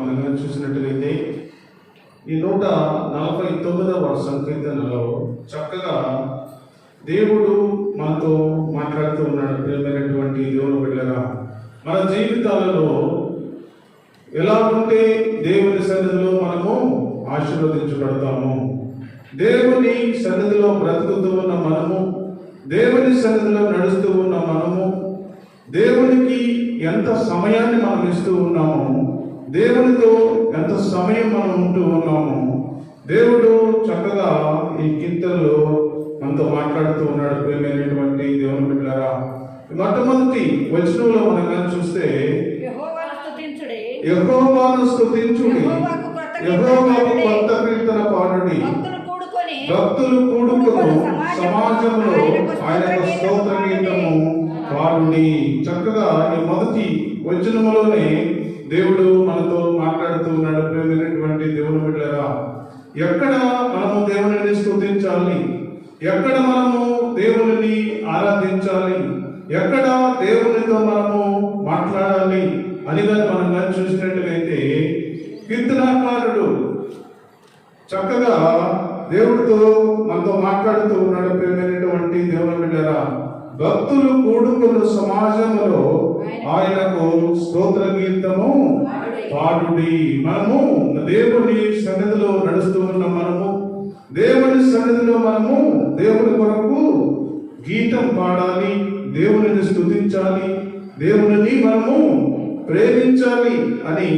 మనం చూసినట్లయితే ఈ నూట నలభై తొమ్మిదవ సంకీర్తనలో చక్కగా దేవుడు మనతో మాట్లాడుతూ ఉన్నాడు. ప్రియమైనటువంటి దేవుని బిడ్డగా మన జీవితాలలో ఎలా ఉంటే దేవుని సన్నిధిలో మనము ఆశీర్వదించబడతాము. దేవుని సన్నిధిలో బ్రతుకుతూ ఉన్న మనము దేవుని సన్నిధిలో నడుస్తూ ఉన్న మనము దేవునికి ఎంత సమయాన్ని మనం ఇస్తూ ఉన్నామో దేవునితో ఎంత సమయం మనం ఉంటూ ఉన్నాము దేవుడు చక్కగా ఈ కీర్తనలో మనతో మాట్లాడుతూ ఉన్నాడు. ప్రేమైనటువంటి దేవుని బిడ్డలారా మొట్టమొదటి వచనంలో మనం కానీ చూస్తే యెహోవాను స్తుతించుడి. యెహోవాకు కొత్త కీర్తన పాడుడి. భక్తులు కూడుకును సమాజంలో ఆయన స్తోత్ర గీతము పాడుడి. చక్కగా ఈ మొదటి వచనములోనే దేవుడు మనతో మాట్లాడుతూ ఉన్నాడు. ప్రేమైనటువంటి దేవుని బిడ్డరా ఎక్కడ మనము దేవుని స్థుతించాలి? ఎక్కడ మనము దేవుని ఆరాధించాలి? ఎక్కడ దేవునితో మనము మాట్లాడాలి? అని కానీ మనం చూసినట్లయితే కీర్తనాకారుడు చక్కగా దేవుడితో మనతో మాట్లాడుతూ ఉన్నాడు. ప్రేమైనటువంటి దేవుని బిడ్డరా భక్తులు కూడుకున్న సమాజంలో ఆయనకు స్తోత్ర గీతము పాడుడి. మనము దేవుని సన్నిధిలో నడుస్తూ ఉన్న మనము దేవుని సన్నిధిలో మనము దేవుని కొరకు గీతం పాడాలి దేవునిని స్తుతించాలి దేవునిని మనము ప్రేమించాలి అని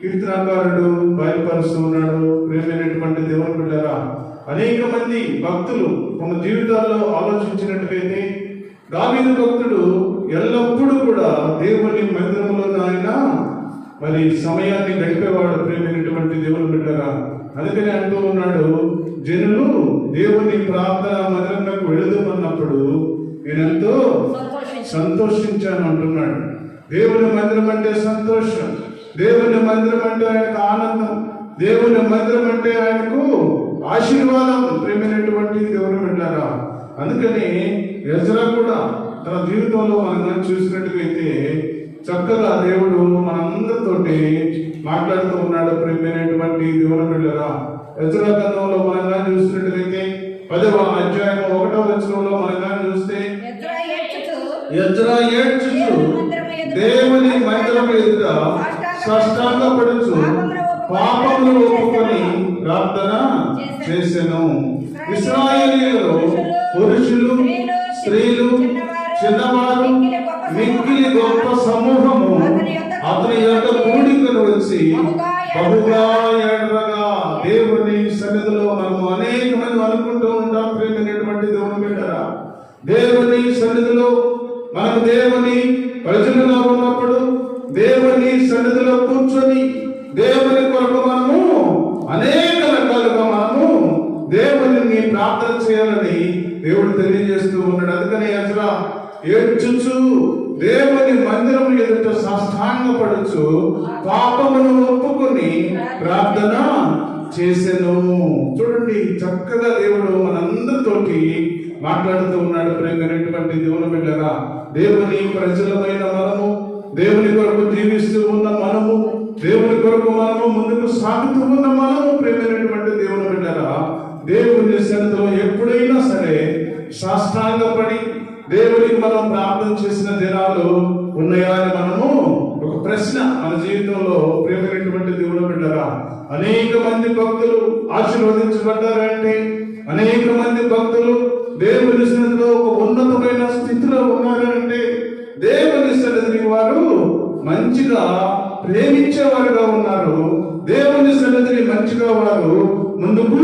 కీర్తనాకారుడు బయలుపరుస్తూ ఉన్నాడు. ప్రేమైనటువంటి దేవుని బిడ్డరా అనేక మంది భక్తులు తమ జీవితాల్లో ఆలోచించినట్లయితే దావీదు భక్తుడు ఎల్లప్పుడూ కూడా దేవుని మందిరంలో ఆయన మరి సమయాన్ని గడిపేవాడు ప్రేమైనటువంటి దేవుని బిడ్డరా అందుకని అంటూ ఉన్నాడు జనులు దేవుని ప్రార్థన మందిరంలోకి వెళుదామన్నప్పుడు నేనెంతో సంతోషించు సంతోషించాను అంటున్నాడు. దేవుని మందిరం అంటే సంతోషం. దేవుని మందిరం అంటే ఆయనకు ఆనందం. దేవుని మందిరం అంటే ఆయనకు ఆశీర్వాదం. ప్రేమైనటువంటి దేవుని బిడ్డారా అందుకని ఎజరా కూడా తన జీవితంలో మనం కానీ చూసినట్టుగైతే చక్కగా దేవుడు మనందరితోటి మాట్లాడుతూ ఉన్నాడు. ప్రేమైనటువంటి దేవుని బిడ్డరా ఎజరా గ్రంథంలో మనం కానీ చూసినట్టుగైతే పదవ అధ్యాయం ఒకటో వచనంలో మనం కానీ చూస్తే ఎజ్రా ఏడ్చుచు. దేవుని మందిరం ఎదుట సాష్టాంగపడుచు. పాపములు ఒప్పుకొని ప్రార్థన చేసెను. ఇస్రాయేలీయులు పురుషులు స్త్రీలు చిన్నవారు మిక్కిలి గొప్ప సమూహము. అతని యొక్క కూడికలు వచ్చి బహుగా కొరకు మనము ముందుకు సాగుతున్న మనము ప్రేమైనటువంటి దేవుని బిడ్డగా దేవుని సన్నిధిలో ఎప్పుడైనా సరే సాష్టాంగపడి దేవునికి మనం ప్రార్థన చేసిన దినాలు ఉన్నాయా అని మనము ఒక ప్రశ్న మన జీవితంలో ప్రేమైనటువంటి దేవుడు బిడ్డరా అనేక మంది భక్తులు ఆశీర్వదించబడ్డారంటే అనేక మంది భక్తులు దేవుని సన్నిధిలో ఒక ఉన్నతమైన స్థితిలో ఉన్నారంటే దేవుని సన్నిధిని వారు మంచిగా ప్రేమించేవారుగా ఉన్నారు. దేవుని సన్నిధిని మంచిగా వారు ముందుకు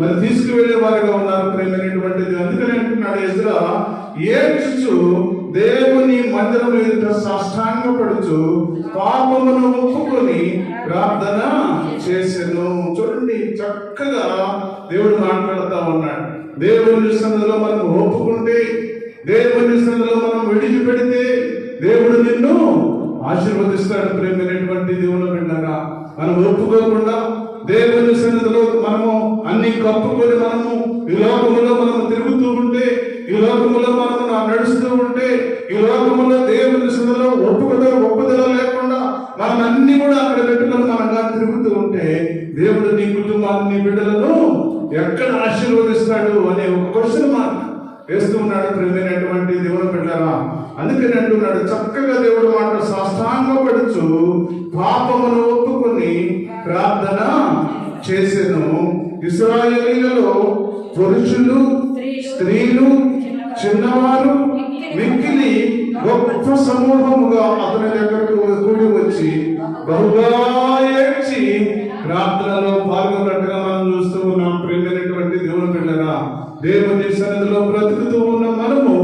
మరి తీసుకువెళ్ళే వారుగా ఉన్నారు. ప్రేమైనటువంటిది. అందుకని అంటున్నాడు ఎదురా ఏడ్చుచు దేవుని మందిరం ఎదుట సాష్టాంగపడుచు పాపమును ఒప్పుకొని ప్రార్థన చేసెను. చూడండి చక్కగా దేవుడు మాట్లాడుతా ఉన్నాడు. దేవుని సన్నిధిలో మనం ఒప్పుకుంటే దేవుని సన్నిధిలో మనం విడిచిపెడితే దేవుడు నిన్ను ఆశీర్వదిస్తాడు ప్రేమ మనం ఒప్పుకోకుండా దేవుని సన్నిధిలో మనము అన్ని కప్పుకొని మనము దేవుని సన్నిధిలో బ్రతుకుతూ ఉన్న మనము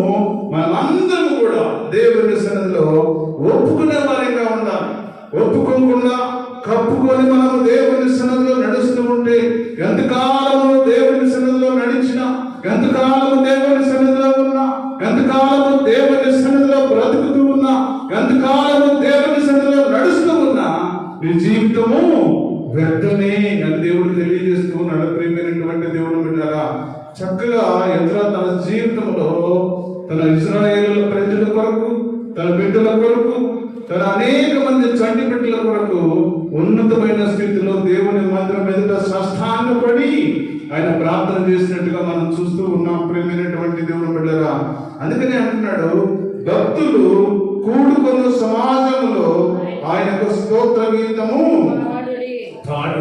మనందరం కూడా దేవుని సన్నిధిలో ఒప్పుకునే వారిగా ఉండాలి. ఒప్పుకోకుండా కప్పుకొని మనము దేవుని సన్నిధిలో నడుస్తూ ఉంటే ఎందుకా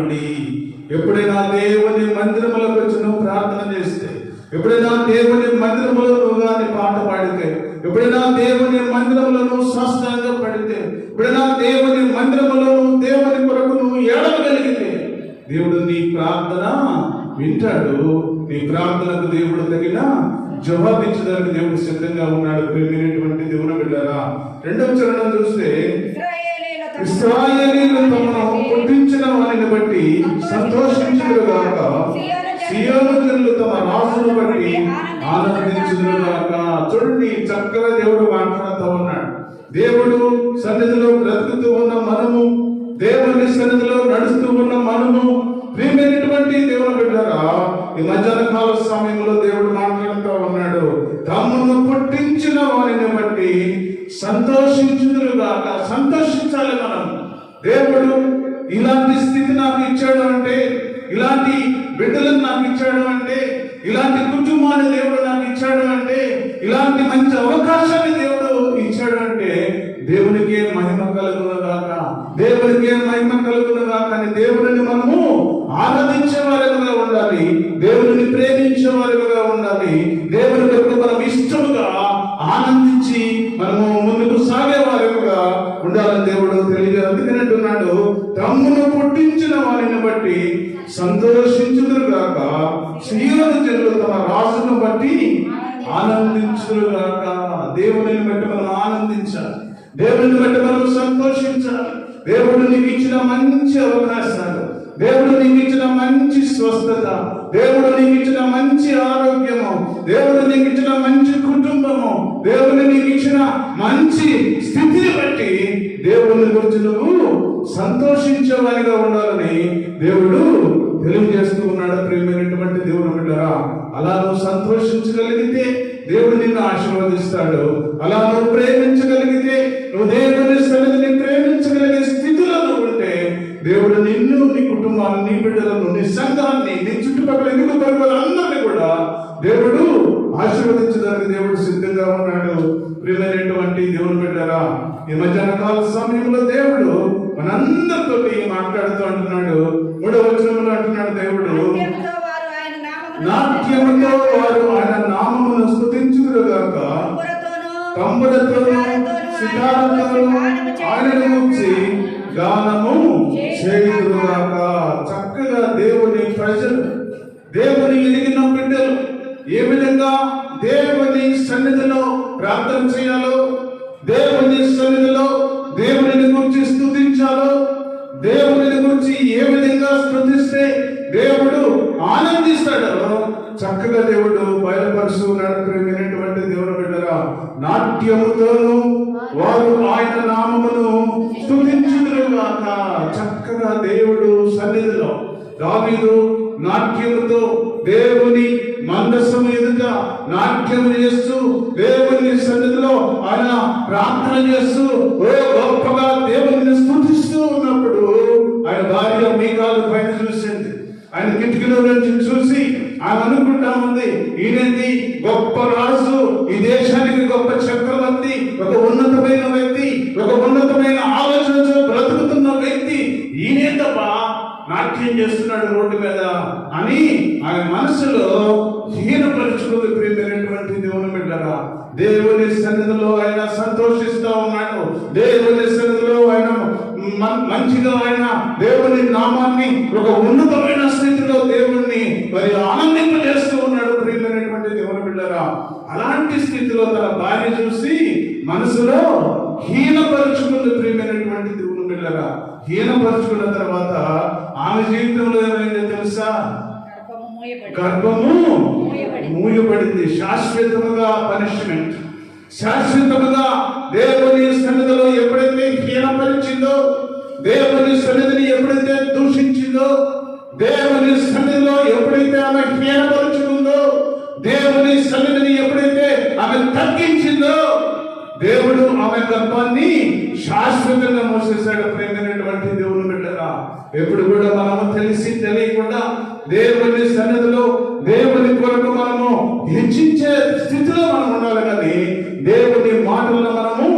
పాడుడి ఎప్పుడైనా దేవుని మందిరములకు వచ్చి నువ్వు ప్రార్థన చేస్తే ఎప్పుడైనా దేవుని మందిరములో నువ్వు కానీ పాట పాడితే ఎప్పుడైనా దేవుని మందిరములో నువ్వు పడితే ఎప్పుడైనా దేవుని మందిరములో దేవుని కొరకు నువ్వు ఏడవగలిగితే దేవుడు నీ ప్రార్థన వింటాడు. నీ ప్రార్థనకు దేవుడు తగిన జవాబించడానికి దేవుడు సిద్ధంగా ఉన్నాడు. ప్రేమైనటువంటి దేవుని బిడ్డారా రెండవ చరణం చూస్తే ఇస్రాయేలీలు తమను పుట్టించిన వారిని బట్టి సంతోషించుదురుగాక గాక. జనులు తమ రాజును బట్టి ఆనందించుదురుగాక చూడండి చక్కగా దేవుడు మాట్లాడుతూ ఉన్నాడు. దేవుడు సన్నిధిలో బ్రతుకుతూ ఉన్న మనము దేవుని సన్నిధిలో నడుస్తూ ఉన్న మనము ప్రియమైనటువంటి దేవుని బిడ్డరా ఈ మధ్యాహ్న కాల సమయంలో దేవుడు మాట్లాడుతూ ఉన్నాడు. తమను పుట్టించిన వారిని బట్టి సంతోషించుదురుగాక సంతోషించాలి దేవుడు ఇలాంటి స్థితి నాకు ఇచ్చాడు అంటే ఇలాంటి బిడ్డలను నాకు ఇచ్చాడు అంటే ఇలాంటి కుటుంబాన్ని దేవుడు నాకు ఇచ్చాడు అంటే ఇలాంటి మంచి అవకాశాన్ని దేవుడు ఇచ్చాడు అంటే దేవునికే మహిమ కలుగునగాక దేవునికే మహిమ కలుగునగాక అని దేవుడిని మనము ఆరాధించే ఆనందించుదురుగాక దేవుడిని బట్టి మనం ఆనందించాలి. దేవుడిని బట్టి మనం సంతోషించాలి. దేవుడు నీకు ఇచ్చిన మంచి అవకాశాలు దేవుడు నీకు ఇచ్చిన మంచి స్వస్థత దేవుడు నీకు ఇచ్చిన మంచి ఆరోగ్యము దేవుడు నీకు ఇచ్చిన మంచి కుటుంబము దేవుడు నీకు ఇచ్చిన మంచి స్థితిని బట్టి దేవుడిని గురించి నువ్వు సంతోషించేవారిగా ఉండాలని దేవుడు తెలియజేస్తూ ఉన్నాడు ప్రియమైనటువంటి దేవుడు బిడ్డరా. అలా నువ్వు సంతోషించగలిగితే దేవుడు నిన్ను ఆశీర్వదిస్తాడు. అలా నువ్వు ప్రేమించగలిగితే నువ్వు దేవుని సన్నిధిని ప్రేమించగలిగే స్థితిలో నువ్వు ఉంటే దేవుడు నిన్ను నీ కుటుంబాన్ని నీ బిడ్డలను నీ సంఘాన్ని నీ చుట్టుపక్కల ఎదుగు పరుగులందరినీ కూడా దేవుడు ఆశీర్వదించడానికి దేవుడు సిద్ధంగా ఉన్నాడు. ప్రియమైనటువంటి దేవుని బిడ్డరా ఈ మధ్యాహ్న కాల సమయంలో దేవుడు మనందరితో మాట్లాడుతూ అంటున్నాడు. మూడవ వచనంలో అంటున్నాడు దేవుడు నాట్యముతో వారు ఆయన నామమును తంబురతోనూ, తమ్ములతోను సితారతోను ఆయనను గురించి గానము చేయుదురుగాక చక్కగా దేవుని ప్రజలు దేవుని ఎదిగిన బిడ్డలు ఏ విధంగా దేవుని సన్నిధిలో ప్రార్థన చేయాలో దేవుని సన్నిధిలో దేవుడు బయలుపరుస్తూ దేవుడు బిడ్డరా నాట్యముతోను వారు ఆయన నామమును స్తుతించుదురుగాక. చక్కగా దేవుడు సన్నిధిలో దావీదు నాట్యముతో దేవుని మందస్సము ఎదుట నాట్యం చేస్తూ దేవుని సన్నిధిలో ఆయన ప్రార్థన చేస్తూ ఓ గొప్పగా దేవుని స్థుతిస్తూ ఉన్నప్పుడు ఆయన భార్య మీకాలు పైన చూసింది. ఆయన కిటికీలో చూసి ఆమె అనుకుంటా ఉంది. ఈయనది? గొప్ప రాజు. ఈ దేశానికి గొప్ప చక్రవర్తి. ఒక ఉన్నతమైన వ్యక్తి. ఒక ఉన్నతమైన ఆలోచనతో బ్రతుకుతున్న వ్యక్తి. ఈయనే తప్ప నాట్యం చేస్తున్నాడు రోడ్డు మీద. అని ఆమె మనసులో హీనపరుచుకుంది ప్రియమైనటువంటి దేవుని బిడ్డరా. దేవుని సన్నిధిలో ఆయన సంతోషిస్తూ ఉన్నాడు. దేవుని సన్నిధిలో ఆయన మంచిగా ఆయన దేవుని నామాన్ని ఒక ఉన్నతమైన స్థితిలో దేవుణ్ణి మరి ఆనందింపజేస్తూ ఉన్నాడు ప్రియమైనటువంటి దేవుని బిడ్డరా. అలాంటి స్థితిలో తన భార్య చూసి మనసులో హీనపరుచుకుంది ప్రియమైనటువంటి దేవుని బిడ్డరా. హీనపరుచుకున్న తర్వాత ఆమె జీవితంలో ఏమైందో తెలుసా? గర్భము మూయబడి గర్భము మూయబడింది. శాశ్వతముగా పనిష్మెంట్. శాశ్వతముగా దేవుని సన్నిధిలో ఎప్పుడైతే హీనపరిచిందో దేవుని సన్నిధిని ఎప్పుడైతే దూషించిందో దేవుని సన్నిధిలో ఎప్పుడైతే ఆమె హీనపరుచుకుందో దేవుని సన్నిధిని ఎప్పుడైతే ఆమె తగ్గించిందో దేవుడు ఆమె గర్భాన్ని శాశ్వతంగా మూసేశాడు ప్రేమైనటువంటి దేవుని బిడ్డరా. ఎప్పుడు కూడా మనము తెలిసి తెలియకుండా దేవుని సన్నిధిలో దేవుని కొరకు మనము హెచ్చించే స్థితిలో మనం ఉండాలి కానీ దేవుని మాటలను మనము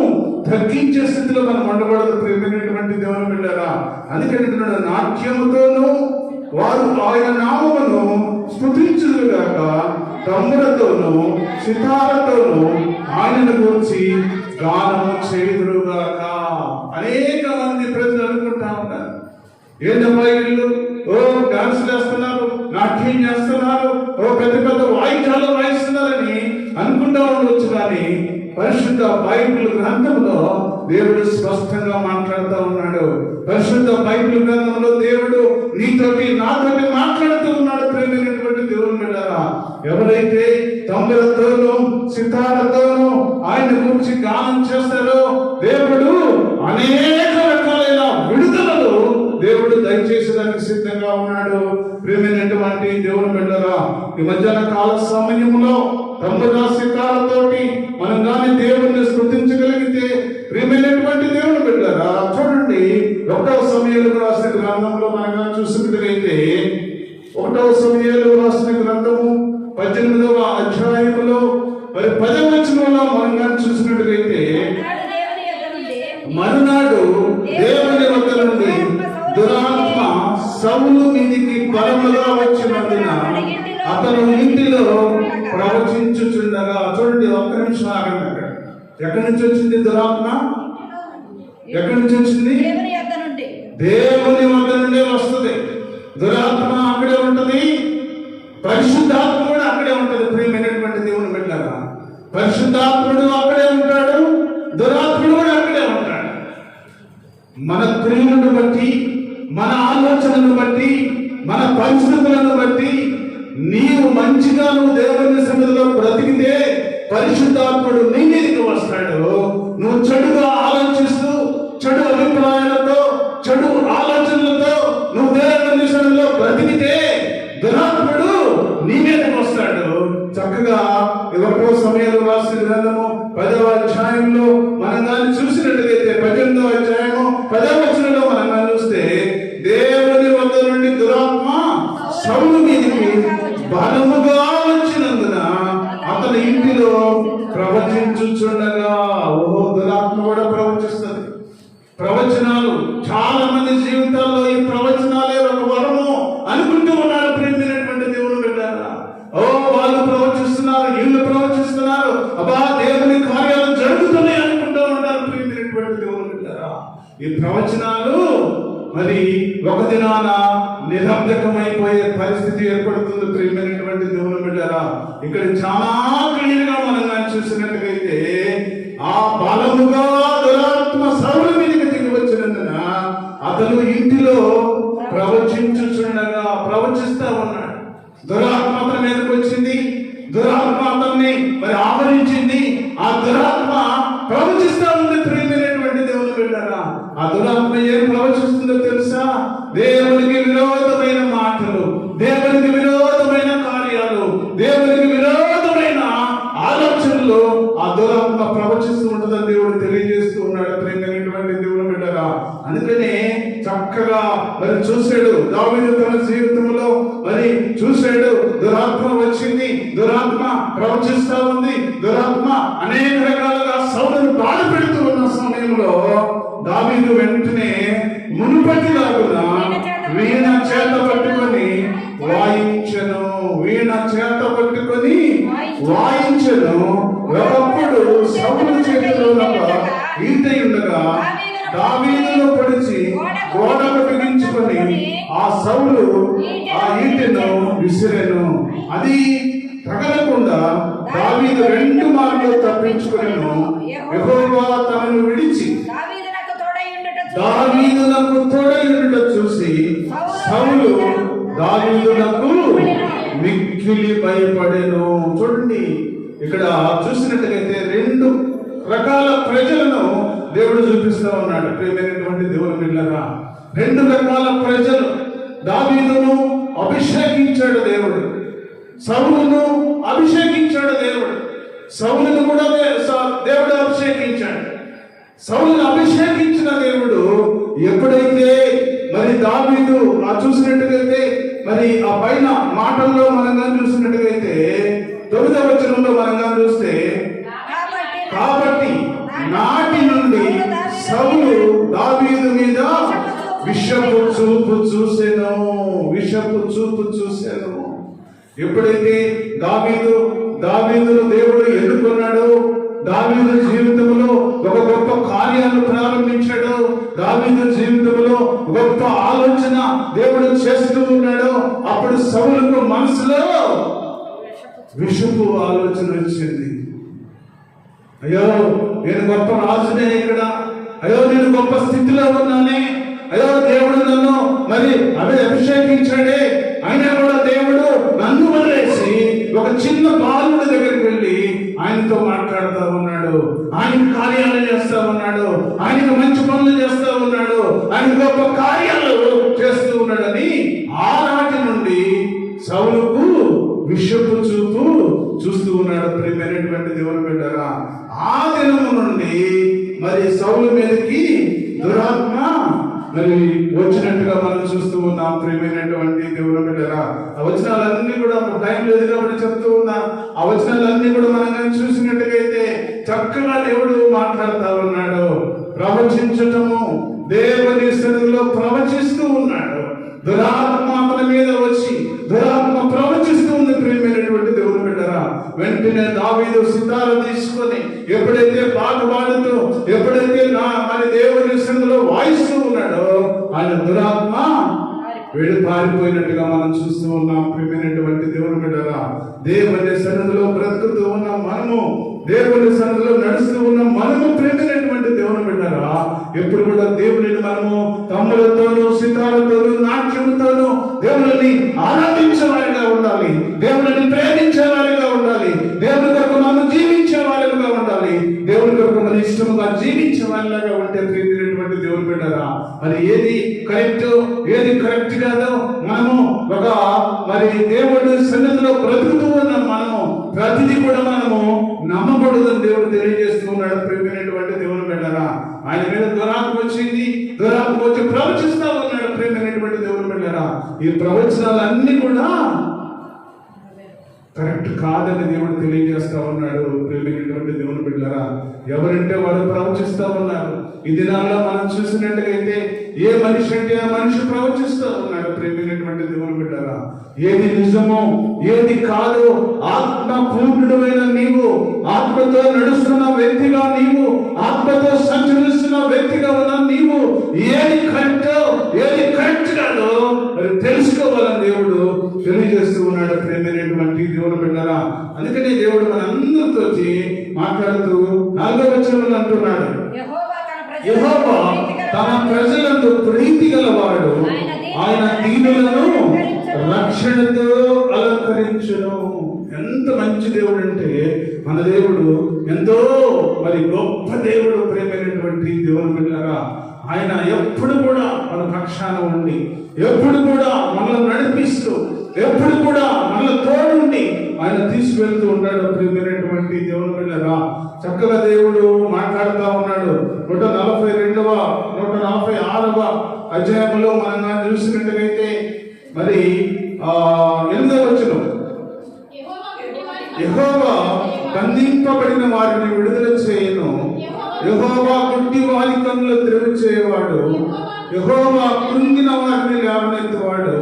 తగ్గించే స్థితిలో మనం ఉండకూడదు ప్రేమైనటువంటి దేవుని బిడ్డరా. అందుకని అంటున్నాడు, నాట్యముతోనూ వారు ఆయన నామమును స్థుతించుగాక తమ్ములతోనూ సితారతోనూ ఆయనను గురించి గానము చేయుదురుగాక. అనేక మంది ప్రజలు అనుకుంటా ఉన్నారు. ఏంటమ్మా వీళ్ళు? ఓ డాన్స్ చేస్తున్నారు నాట్యం చేస్తున్నారు ఓ పెద్ద పెద్ద వాయిద్యాలు వాయిస్తున్నారని అనుకుంటా ఉండవచ్చు కానీ పరిశుద్ధ బైబిల్ గ్రంథంలో దేవుడు స్పష్టంగా మాట్లాడుతూ ఉన్నాడు. పరిశుద్ధ బైబిల్ గ్రంథంలో దేవుడు నీతోటి నాతోటి మాట్లాడుతూ ఉన్నాడు ప్రేమైనటువంటి దేవుని బిడ్డారా. ఎవరైతే తొమ్మిదతోనూ సితారతోనూ ఆయన గురించి గానం చేస్తారో దేవుడు అనేక రకాలైన విడుదలలు దేవుడు దయచేసేదానికి సిద్ధంగా ఉన్నాడు. ప్రేమైనటువంటి దేవుని బిడ్డరా ఈ మధ్యాహ్న కాల సమయంలో తొమ్మిద సితారతోటి మనం కానీ దేవుణ్ణి స్మృతించగలిగి చూడండి ఒకటవ సమయంలో రాసిన గ్రంథంలో మనం చూసినట్లయితే ఒకటవ సమయంలో రాసిన గ్రంథము పద్దెనిమిదవ అధ్యాయంలో మరి పదవ వచనంలో మనం చూసినట్లయితే మరునాడు దేవుని వద్ద నుండి దురాత్మ సౌలు మీదికి బలముగా వచ్చినందున అతను ఇంటిలో ప్రవచించుచుండగా చూడండి ఒక్క నిమిషం ఆగండి అక్కడ. ఎక్కడి నుంచి వచ్చింది దురాత్మ? ఎక్కడి నుంచి వచ్చింది? దేవుని యొద్ద నుండి. దేవుని వద్ద నుండే వస్తుంది. దురాత్మ అక్కడే ఉంటది. పరిశుద్ధాత్మ కూడా అక్కడే ఉంటది. ప్రియమైనటువంటి దేవుని బిడ్డరా పరిశుద్ధాత్ముడు అక్కడే ఉంటాడు. దురాత్ముడు కూడా అక్కడే ఉంటాడు. మన క్రియలను బట్టి మన ఆలోచనలను బట్టి మన పరిస్థితులను బట్టి నీవు మంచిగా నువ్వు దేవుని సన్నిధిలో బ్రతికితే పరిశుద్ధాత్ముడు నీ మీదకి వస్తాడు. నువ్వు చెడుగా ఈ మరి ఒక దినాన నిరర్ధకమైపోయే పరిస్థితి ఏర్పడుతుంది ప్రియమైనటువంటి దేవుని బిడ్డారా. ఇక్కడ చాలా ఉంటుందని దేవుడు తెలియజేస్తూ ఉన్నాడు. ప్రేమైనటువంటి దేవుడు బిడ్డరా అందుకనే చక్కగా మరి చూశాడు. దావీదు తన జీవితంలో మరి చూశాడు. దురాత్మ వచ్చింది. దురాత్మ ప్రవచిస్తా ఉంది. దురాత్మ అనేక రకాలుగా సౌలను బాధ పెడుతూ ఉన్న సమయంలో దావీదు వెంట భయపడెను చూడండి ఇక్కడ చూసినట్టుగైతే రెండు రకాల ప్రజలను దేవుడు చూపిస్తూ ఉన్నాడు. ప్రేమైనటువంటి దేవుని పిల్లరా రెండు రకాల ప్రజలు. దావీదును అభిషేకించాడు దేవుడు. సౌలును అభిషేకించాడు దేవుడు. సౌలును కూడా స- దేవుడు అభిషేకించాడు. సౌలును అభిషేకించిన దేవుడు ఎప్పుడైతే మరి దావీదు ఆ చూసినట్టుగైతే మరి ఆ పైన మాటల్లో మనం చూసినట్టుగైతే ఎప్పుడైతే దావీదు దావీదును దేవుడు ఎన్నుకున్నాడు దావీదు జీవితంలో ఒక గొప్ప కార్యాలు ప్రారంభించాడు. దావీదు జీవితంలో గొప్ప ఆలోచన దేవుడు చేస్తూ ఉన్నాడు. అప్పుడు సౌలకు మనసులో విషపు ఆలోచన వచ్చింది. అయ్యో నేను గొప్ప రాజునే ఇక్కడ. అయ్యో నేను గొప్ప స్థితిలో ఉన్నానే. అయ్యో దేవుడు నన్ను మరి అవి అభిషేకించాడే. అయినా కూడా దేవుడు నన్ను వదిలేసి ఒక చిన్న బాలుడి దగ్గరికి వెళ్ళి ఆయనతో మాట్లాడుతూ ఉన్నాడు. ఆయన కార్యాలు చేస్తూ ఉన్నాడు. ఆయనకు మంచి పనులు చేస్తా ఉన్నాడు. ఆయన గొప్ప కార్యాలు చేస్తూ ఉన్నాడని ఆనాటి నుండి సౌలుకు విషపు చూపు చూస్తూ ఉన్నాడు. ప్రియమైనటువంటి దేవుని బిడ్డరా ఆ దినము నుండి మరి సౌలు మీదకి దురాత్మ మరి వచ్చినట్టుగా మనం చూస్తూ ఉన్నాం ప్రేమైనటువంటి దేవుని బిడ్డరా. అవచనాలన్నీ కూడా టైం లేదు కాబట్టి చెప్తూ ఉన్నా. ఆ కూడా మనం కానీ చూసినట్టుగైతే చక్కగా దేవుడు మాట్లాడుతూ ఉన్నాడు. ప్రవచించటము దేవుని సన్నిధిలో ప్రవచిస్తూ ఉన్నాడు. దురాత్మ మీద వచ్చి దురాత్మ ప్రవచిస్తూ ఉంది ప్రేమైనటువంటి దేవుని బిడ్డరా. వెంటనే దావీదు సితార తీసుకొని ఎప్పుడైతే పాట పాడుతూ ఎప్పుడైతే నా మరి దేవుని సన్నిధిలో వాయిస్తూ ఆయన దురాత్మ వీడు పారిపోయినట్టుగా మనం చూస్తూ ఉన్నాం ప్రియమైనటువంటి దేవుని బిడ్డరా. దేవుని సన్నిధిలో బ్రతుకుతూ ఉన్న మనము దేవుని సన్నిధిలో నడుస్తూ ఉన్న మనము ప్రేమైనటువంటి దేవుని బిడ్డరా. ఎప్పుడు కూడా దేవుని మనము తమ్ములతోనూ సితారతోనూ నాట్యముతోనూ దేవుని ఆరాధించే వారిగా ఉండాలి. దేవుని ప్రేమించే వారిగా ఉండాలి. దేవుని కొరకు మనం జీవించే వారిగా ఉండాలి. దేవుని కొరకు మన ఇష్టముగా జీవించే వారిలాగా ఉంటే బిడ్డరా మరి ఏది కరెక్ట్ ఏది కరెక్ట్ కాదో? మనము ఒక మరి దేవుడు సన్నిధిలో బ్రతుకుతూ ఉన్న మనము. ప్రతిదీ కూడా మనము నమ్మకూడదని దేవుడు తెలియజేస్తూ ఉన్నాడు ప్రేమైనటువంటి దేవుని బిడ్డరా ఆయన మీద దురాకు వచ్చింది. దురాకు వచ్చి ప్రవచిస్తా ఉన్నాడు ప్రేమైనటువంటి దేవుని బిడ్డరా. ఈ ప్రవచనాలన్నీ కూడా కరెక్ట్ కాదని దేవుడు తెలియజేస్తా ఉన్నాడు. ప్రేమినటువంటి దేవుని బిడ్డరా ఎవరంటే వారు ప్రవచిస్తా ఉన్నారు. ఈ దినాల్లో మనం చూసినట్టుగైతే ఏ మనిషి అంటే ఆ మనిషి ప్రవచిస్తూ ఉన్నాడు ప్రేమినటువంటి దేవుని బిడ్డరా. ఏది నిజమో ఏది కాదో ఆత్మ పూర్ణుడమైన నీవు ఆత్మతో నడుస్తున్న వ్యక్తిగా నీవు ఆత్మతో సంచరిస్తున్న వ్యక్తిగా ఉన్న నీవు ఏది కరెక్ట్ ఏది కరెక్ట్ కాదో మరి తెలుసుకోవాలని దేవుడు తెలియజేస్తూ ఉన్నాడు ప్రేమైనటువంటి దేవుడు బిడ్డరా. అందుకనే దేవుడు మనందరితో మాట్లాడుతూ నాలుగో వచనంలో అంటున్నాడు. యెహోవా తన. ప్రజలందు ప్రీతి గలవాడు. ఆయన దీనులను రక్షణతో అలంకరించును. ఎంత మంచి దేవుడు అంటే మన దేవుడు ఎంతో మరి గొప్ప దేవుడు ప్రేమైనటువంటి దేవుని బిడ్డరా ఆయన ఎప్పుడు కూడా మన పక్షాన ఉండి ఎప్పుడు కూడా మనల్ని నడిపిస్తూ ఎప్పుడు కూడా మన తోడుండి ఆయన తీసుకువెళ్తూ ఉంటాడు ప్రియమైనటువంటి దేవుని బిడ్డరా చక్కగా దేవుడు మాట్లాడుతూ ఉన్నాడు. నూట నలభై రెండవ నూట నలభై ఆరవ అధ్యాయంలో మనం చూసినట్టుగైతే మరి ఆ ఎనిమిదవ వచ్చిన యహోవా బంధింపబడిన వారిని విడుదల చేయను. యహోవా గుడ్డి వారి కన్నులు తెరువు చేయవాడు యెహోవా కృంగిన వారిని లేవనెత్తువాడు.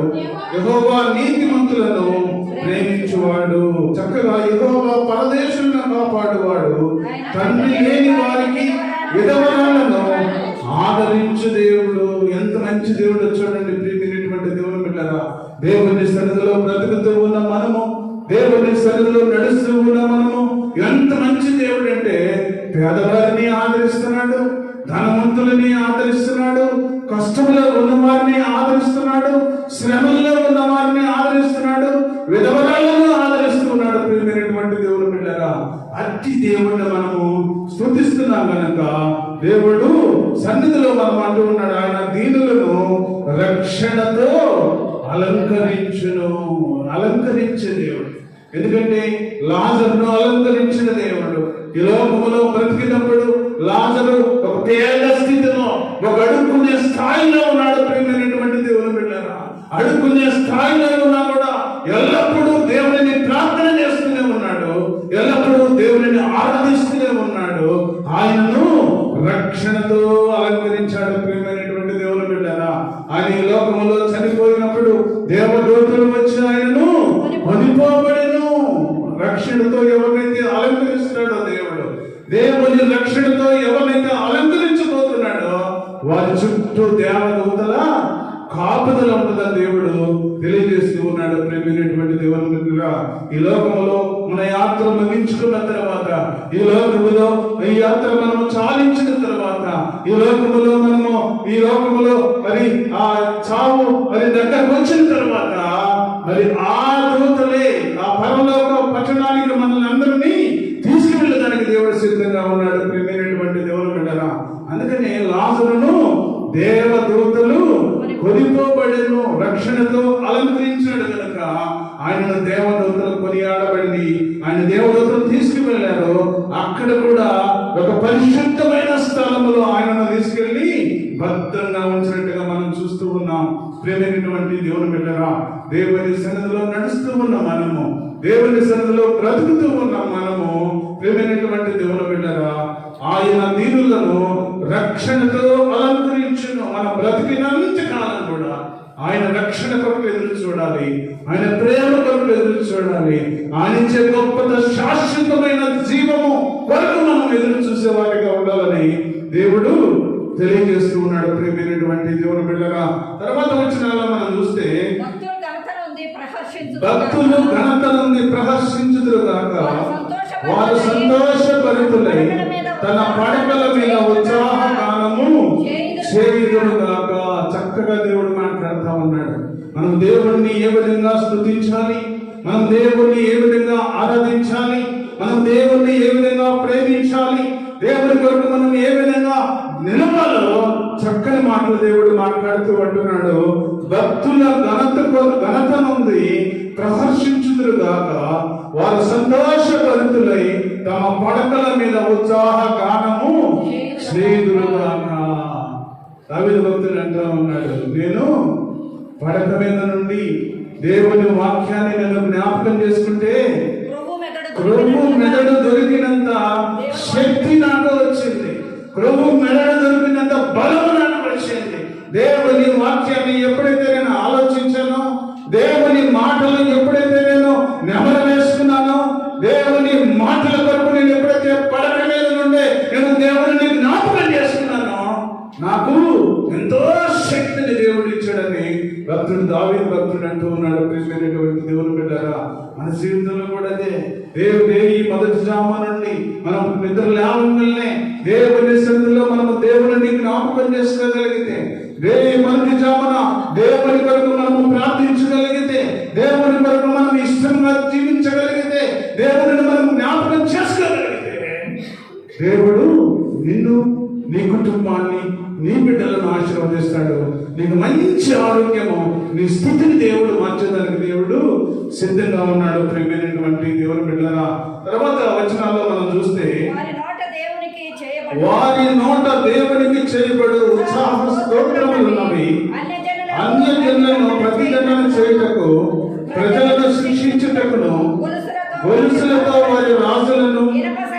నీతి నీతిమంతులను ప్రేమించువాడు. చక్కగా యెహోవా పరదేశులను కాపాడువాడు. తండ్రి లేని వారికి విధవరాలను ఆదరించు దేవుడు. ఎంత మంచి దేవుడు చూడండి ప్రీతినటువంటి దేవుని బిడ్డరా. దేవుని సన్నిధిలో బ్రతుకుతూ ఉన్న మనము దేవుని సన్నిధిలో నడుస్తూ ఉన్న మనము ఎంత మంచి దేవుడు అంటే పేదవారిని ఆదరిస్తున్నాడు ధనవంతులని ఆదరిస్తున్నాడు కష్టంలో ఉన్న వారిని ఆదరిస్తున్నాడు శ్రమల్లో ఉన్న వారిని ఆదరిస్తూ ఉన్నాడు ప్రియమైనటువంటి దేవుని బిడ్డరా. అట్టి దేవుడిని మనము స్థుతిస్తున్నాం కనుక దేవుడు సన్నిధిలో మనం అంటూ ఉన్నాడు. ఆయన దీనులను రక్షణతో అలంకరించును. అలంకరించే దేవుడు. ఎందుకంటే లాజర్ను అలంకరించిన దేవుడు. ఈ లోకములో బ్రతికినప్పుడు లాజరు రక్షణతో అలంకరించాడు ప్రియమైనటువంటి దేవుని బిడ్డారా. ఆయన ఈ లోకములో చనిపోయినప్పుడు దేవదూతలు వచ్చి ఆయనను కొనిపోబడెను రక్షణతో ఎవరినైతే అలంకరిస్తున్నాడో దేవుడు దేవుని రక్షణతో ఎవరినైతే అలంకరించబోతున్నాడో వారి చుట్టూ దేవదూతల కాపుదల ఉంటుందని దేవుడు తెలియజేస్తూ ఉన్నాడు ప్రేమైనటువంటి దేవుని ఈ లోకములో మన యాత్ర ముగించుకున్న తర్వాత ఈ లోకములో ఈ యాత్ర మనము చాలించిన తర్వాత ఈ లోకములో మనము ఈ లోకములో మరి ఆ చావు మరి దగ్గరకు వచ్చిన తర్వాత మరి ఆ దూతలే ఆ పరలోక పట్టణానికి మనల్ని అందరినీ తీసుకువెళ్ళడానికి దేవుడు సిద్ధంగా ఉన్నాడు ప్రేమైనటువంటి దేవుని బిడ్డరా. అందుకని లాజరును దేవదూతలు కొనిపోబడిను రక్షణతో అలంకరించాడు కనుక ఆయనను దేవదూతలు కొనియాడబడి ఆయన దేవదూతలు తీసుకువెళ్ళారు అక్కడ కూడా ఒక పరిశుద్ధమైన స్థలంలో ఆయనను తీసుకెళ్ళి భద్రంగా ఉంచినట్టుగా మనం చూస్తూ ఉన్నాం. ప్రేమైనటువంటి దేవుని బిడ్డరా దేవుని సన్నిధిలో నడుస్తూ ఉన్నాం మనము దేవుని సన్నిధిలో బ్రతుకుతూ ఉన్నాం మనము ప్రేమైనటువంటి దేవుని బిడ్డరా ఆయన దీనులను రక్షణతో అలంకరించును. మన బ్రతికినంత కాలం కూడా ఆయన రక్షణ కొరకు ఎదురు చూడాలి. ఆయన ప్రేమ కొరకు ఎదురు చూడాలి. ఆయన ఇచ్చే గొప్ప శాశ్వతమైన జీవము కొరకు మనం ఎదురు చూసే వారిగా ఉండాలని దేవుడు తెలియజేస్తూ ఉన్నాడు ప్రేమైనటువంటి దేవుని బిడ్డగా తర్వాత వచ్చిన మనం చూస్తే భక్తులు ఘనత నుండి ప్రహర్షించుదురు కాక వారు సంతోషభరితులై తన పడకల మీద ఉత్సాహ గానము చేయుదురు గాక చక్కగా దేవుడు మాట్లాడుతా ఉన్నాడు. మనం దేవుణ్ణి ఏ విధంగా స్తుతించాలి మనం దేవుణ్ణి ఏ విధంగా ఆరాధించాలి? మనం దేవుణ్ణి ఏ విధంగా ప్రేమించాలి? దేవుని కొరకు మనం ఏ విధంగా నిలవాలో చక్కని మాటలు దేవుడు మాట్లాడుతూ అంటున్నాడు. భక్తుల ఘనత ఘనత నుండి ప్రహర్షించుదురు గాక వారు సంతోషభరితులై తమ పడకల మీద ఉత్సాహ గానము చేయుదురు గాక దావీదు భక్తుడు అంటా ఉన్నాడు నేను పడక మీద నుండి దేవుని వాక్యాన్ని నేను జ్ఞాపకం చేసుకుంటే ప్రభు మెదడు క్రొవ్వు మెదడు దొరికినంత శక్తి నాకు వచ్చింది. క్రొవ్వు మెదడు దొరికినంత బలము నాకు వచ్చింది. దేవుని వాక్యాన్ని ఎప్పుడైతే నేను ఆలోచించానో దేవుని మాటలు ఎప్పుడైతే నేను నెమరు శక్తిని దేవుడు ఇచ్చాడని భక్తుడు దావీదు భక్తుడు అంటూ ఉన్నాడు ప్రేమైనటువంటి దేవుని బిడ్డారా మన జీవితంలో కూడా అదే. దేవుడే ఈ మొదటి జామ నుండి మనం నిద్ర లేవగానే దేవుని సన్నిధిలో మనము దేవుని జ్ఞాపకం చేసుకోగలిగితే దేవి మొదటి జామున దేవుని కొరకు మనము ప్రార్థించగలిగితే దేవుని కొరకు మనం ఇష్టంగా జీవించగలిగితే దేవుని మనం జ్ఞాపకం చేసుకోగలిగితే దేవుడు నిన్ను నీ కుటుంబాన్ని నీ బిడ్డలను ఆశీర్వదిస్తాడు. నీకు మంచి ఆరోగ్యము. నీ స్థితిని దేవుడు మార్చడానికి దేవుడు సిద్ధంగా ఉన్నాడు ప్రియమైనటువంటి దేవుని బిడ్డరా. తర్వాత వచనాల్లో మనం చూస్తే వారి నోట దేవునికి చేయబడి. ఉత్సాహ స్తోత్రములు ఉన్నవి. అన్యజనులను ప్రతిఘటన చేయుటకు ప్రజలను శిక్షించుటకును గొలుసులతో వారి రాజులను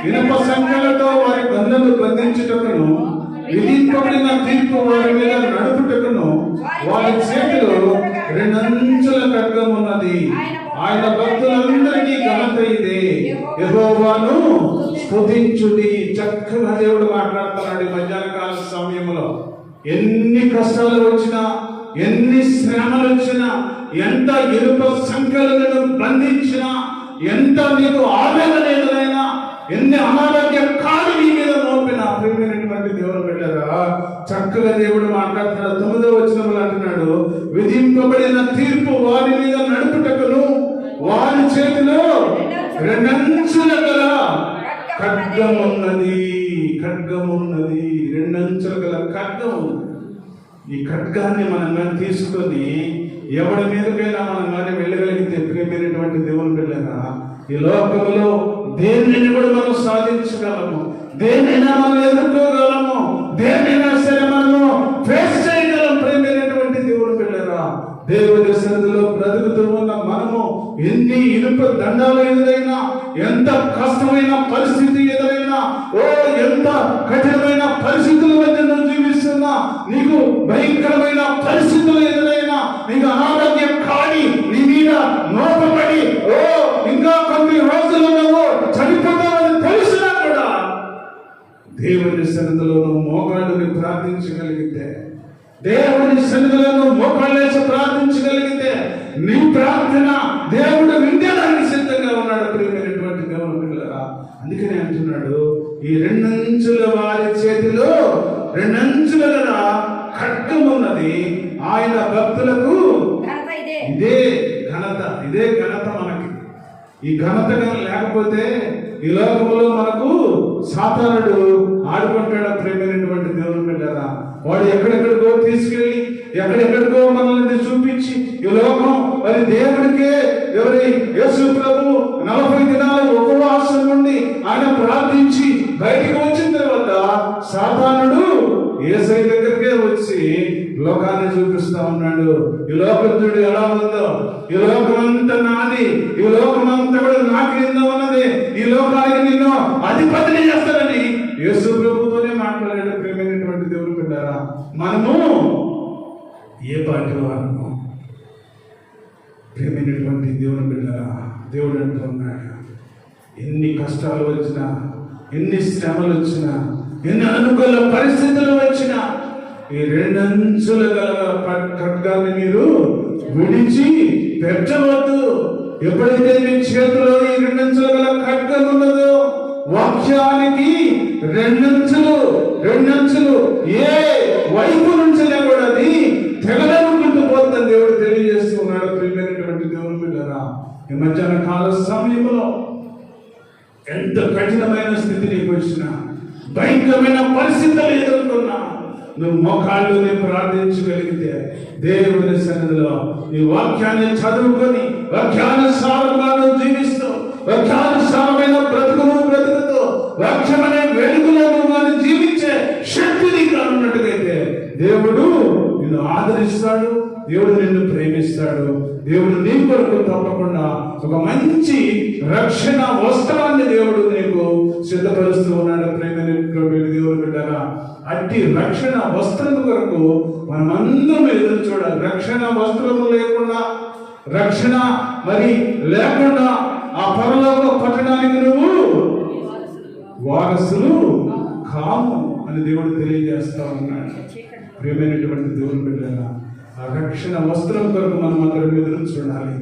ఇనప సంఖ్యలతో వారి బంధులు బంధించుటకును విధింపబడిన తీర్పు వారి మీద నడుపుటకును వారి చేతిలో రెండంచుల ఖడ్గం ఉన్నది. ఆయన భక్తులందరికీ ఘనత ఇదే. యెహోవాను స్తుతించుడి చక్కగా దేవుడు మాట్లాడుతున్నాడు మధ్యాహ్న కాల సమయంలో. ఎన్ని కష్టాలు వచ్చినా ఎన్ని శ్రమలు వచ్చినా ఎంత ఇనుప సంఖ్యలను బంధించినా ఎంత నీకు ఆవేదన ఎదురైనా ఎన్ని అనారోగ్య కాలు నీ మీద మోపిన దేవుడు పెట్టారా చక్కగా దేవుడు మాట్లాడుతున్నాడు తొమ్మిదో వచ్చినములు అంటున్నాడు విధింపబడిన తీర్పు వారి మీద నడుపుటకును వారి చేతిలో రెండంచుల గల ఖడ్గం ఖడ్గమున్నది ఖడ్గం రెండంచుల గల ఖడ్గం ఈ ఖడ్గాన్ని మనం తీసుకొని ఎవడి మీదకైనా మనం కానీ వెళ్ళగలిగితే ప్రియమైనటువంటి దేవుని బిడ్డగా ఈ లోకంలో దేనిని కూడా మనం సాధించగలము? దేనైనా మనం ఎదుర్కోగలము? దేనైనా సరే మనము ఫేస్ చేయగలం ప్రేమైనటువంటి దేవుని బిడ్డరా? దేవుడి సన్నిధిలో బ్రతుకుతూ ఉన్న మనము ఎన్ని ఇనుప దండాలు ఎదురైనా ఎంత కష్టమైన పరిస్థితి ఎదురైనా ఓ ఎంత కఠినమైన పరిస్థితుల మధ్య నువ్వు జీవిస్తున్నా నీకు భయంకరమైన పరిస్థితులు ఎదురైనా నీకు అనారోగ్యం కాని నీ మీద మోపబడి ఓ దేవుని సన్నిధిలో నువ్వు మోకాళ్ళని ప్రార్థించగలిగితే. దేవుని సన్నిధిలో నువ్వు మోకాళ్ళేసి ప్రార్థించగలిగితే నీ ప్రార్థన దేవుడు వింటడానికి సిద్ధంగా ఉన్నాడు ప్రియమైనటువంటి దేవుని పిల్లరా అందుకనే అంటున్నాడు ఈ రెండంచుల వారి చేతిలో రెండంచుల ఉన్నది ఆయన భక్తులకు ఇదే. ఘనత ఇదే ఘనత మనకి. ఈ ఘనత లేకపోతే ఈ లోకంలో మనకు సాతానుడు ఆడుకుంటాడు ప్రేమైనటువంటి దేవుని పిల్లరా వాడు ఎక్కడెక్కడికో తీసుకెళ్ళి ఎక్కడెక్కడికో మనల్ని చూపించి ఈ లోకం మరి దేవుడికే ఎవరి యేసు ప్రభు నలభై దినాలు ఉపవాసం నుండి ఆయన ప్రార్థించి బయటికి వచ్చిన తర్వాత సాతానుడు ఏసై దగ్గరికే వచ్చి లోకాన్ని చూపిస్తా ఉన్నాడు. ఈ లోకస్తుడు ఎలా ఉందో. ఈ లోకమంతా నాది. ఈ లోకమంతా కూడా నాకు కింద ఉన్నది. ఈ లోకానికి నిన్ను అధిపతిని చేస్తానని యేసు ప్రభుతోనే మాట్లాడాడు ప్రేమైనటువంటి దేవుడు పెట్టారా మనము ఏ పార్టీ వారము ప్రేమైనటువంటి దేవుని బిడ్డరా దేవుడు అంటున్నాడు ఎన్ని కష్టాలు వచ్చినా ఎన్ని శ్రమలు వచ్చినా ఎన్ని అనుకూల పరిస్థితులు వచ్చినా ఈ రెండంచుల గల ఖడ్గాన్ని మీరు విడిచి పెట్టవద్దు ఎప్పుడైతే మీ చేతిలో ఈ రెండంచుల గల ఖడ్గం ఉన్నదో వాక్యానికి రెండంచులు రెండంచులు ఏ వైపు నుంచి కూడా అది తెగలనుకుంటూ పోతుందని దేవుడు తెలియజేస్తున్నాడు ప్రియమైనటువంటి దేవుని బిడ్డరా. ఈ మధ్యాహ్న కాల సమయంలో ఎంత కఠినమైన స్థితి నీకు వచ్చినా భయంకరమైన పరిస్థితులు ఎదుర్కొన్నా నువ్వు మోకాళ్ళుని ప్రార్థించగలిగితే దేవుని సన్నిధిలో నీ వాక్యాన్ని చదువుకొని వాక్యానుసారంగా నువ్వు జీవిస్తూ వాక్యానుసారమైన బ్రతుకును బ్రతుకుతూ వాక్యమనే వెలుగులో నువ్వు జీవించే శక్తి నీకు అన్నట్టుగైతే దేవుడు నిన్ను ఆదరిస్తాడు దేవుడు నిన్ను ప్రేమిస్తాడు దేవుడు నీ కొరకు తప్పకుండా ఒక మంచి రక్షణ వస్త్రాన్ని దేవుడు నీకు సిద్ధపరుస్తూ ఉన్నాడు ప్రేమ దేవుడు బిడ్డగా అట్టి రక్షణ వస్త్రం కొరకు మనమందరం ఎదురు చూడాలి. రక్షణ వస్త్రము లేకుండా రక్షణ మరి లేకుండా ఆ పరలోక పట్టడానికి నువ్వు వారసులు కాము అని దేవుడు తెలియజేస్తా ఉన్నాడు. ప్రియమైనటువంటి దేవుని బిడ్డగా ఆ రక్షణ వస్త్రం కొరకు మనం అందరం ఎదురు చూడాలి.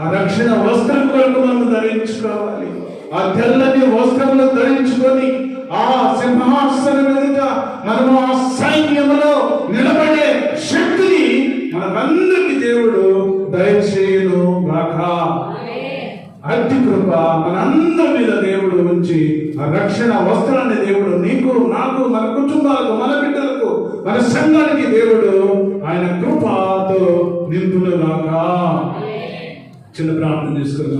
ఆ రక్షణ వస్త్రం కొరకు మనం ధరించుకోవాలి. ఆ తెల్లని వస్త్రములు ధరించుకొని ఆ సింహాసనం ఎదుట మనము ఆ సైన్యములో నిలబడే శక్తిని మనకందరికి దేవుడు దయచేయును గాక. అట్టి కృప మనందరి మీద దేవుడు ఉంచి ఆ రక్షణ వస్త్రాన్ని దేవుడు నీకు నాకు మన కుటుంబాలకు మన బిడ్డలకు మన సంఘానికి దేవుడు ఆయన కృపతో నింపునుగాక చిన్న ప్రార్థన చేసుకుని